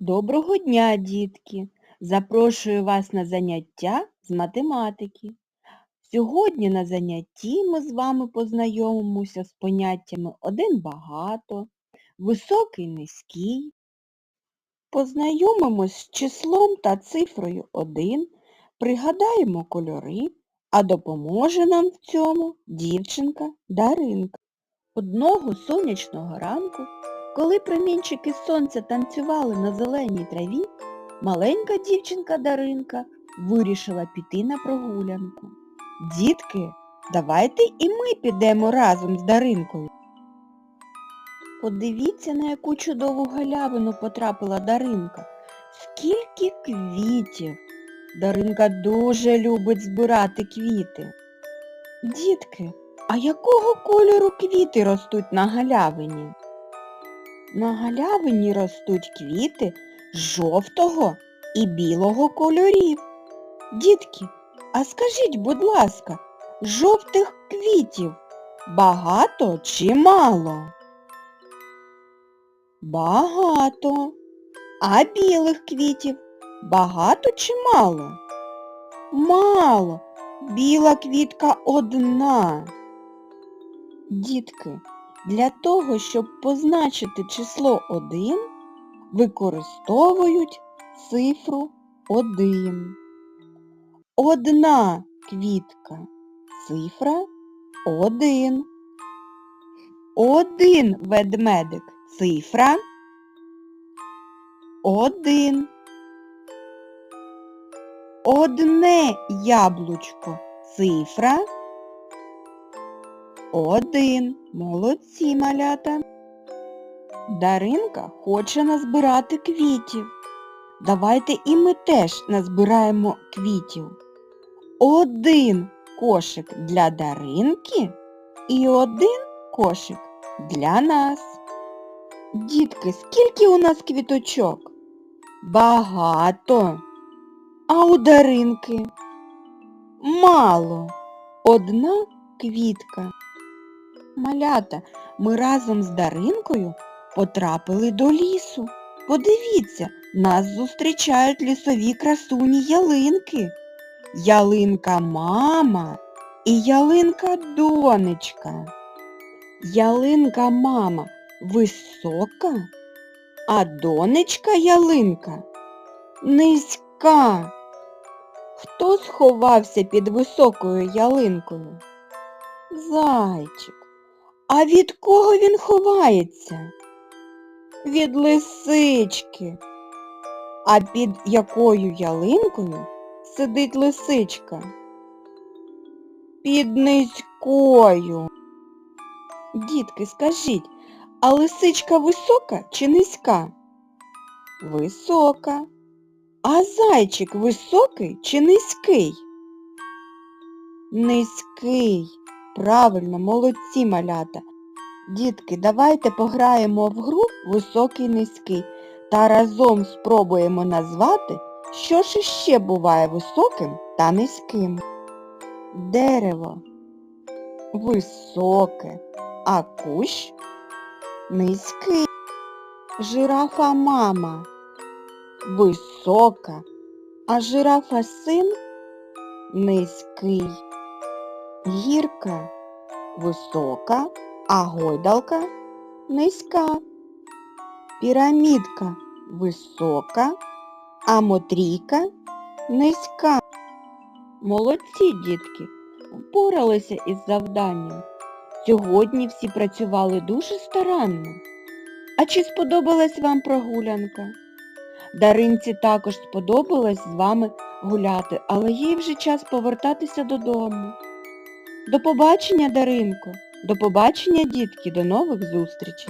Доброго дня, дітки! Запрошую вас на заняття з математики. Сьогодні на занятті ми з вами познайомимося з поняттями один багато, високий низький. Познайомимось з числом та цифрою 1, пригадаємо кольори, а допоможе нам в цьому дівчинка Даринка. Одного сонячного ранку коли промінчики сонця танцювали на зеленій траві, маленька дівчинка Даринка вирішила піти на прогулянку. Дітки, давайте і ми підемо разом з Даринкою. Подивіться, на яку чудову галявину потрапила Даринка. Скільки квітів! Даринка дуже любить збирати квіти. Дітки, а якого кольору квіти ростуть на галявині? На галявині ростуть квіти жовтого і білого кольорів. Дітки, а скажіть, будь ласка, жовтих квітів багато чи мало? Багато. А білих квітів багато чи мало? Мало. Біла квітка одна. Дітки, для того, щоб позначити число 1, використовують цифру 1. Одна квітка цифра 1. Один ведмедик цифра 1. Одне яблучко цифра один. Молодці, малята. Даринка хоче назбирати квітів. Давайте і ми теж назбираємо квітів. Один кошик для Даринки і один кошик для нас. Дітки, скільки у нас квіточок? Багато. А у Даринки? Мало. Одна квітка. Малята, ми разом з Даринкою потрапили до лісу. Подивіться, нас зустрічають лісові красуні ялинки. Ялинка мама і ялинка донечка. Ялинка мама висока, а донечка ялинка низька. Хто сховався під високою ялинкою? Зайчик. А від кого він ховається? Від лисички. А під якою ялинкою сидить лисичка? Під низькою. Дітки, скажіть, а лисичка висока чи низька? Висока. А зайчик високий чи низький? Низький. Правильно, молодці малята. Дітки, давайте пограємо в гру високий-низький та разом спробуємо назвати, що ж іще буває високим та низьким. Дерево високе, а кущ низький. Жирафа мама висока, а жирафа син низький. Гірка висока, а гойдалка низька. Пірамідка висока, а мотрійка низька. Молодці, дітки, впоралися із завданням. Сьогодні всі працювали дуже старанно. А чи сподобалась вам прогулянка? Даринці також сподобалось з вами гуляти, але їй вже час повертатися додому. До побачення, Даринко! До побачення, дітки, до нових зустрічей!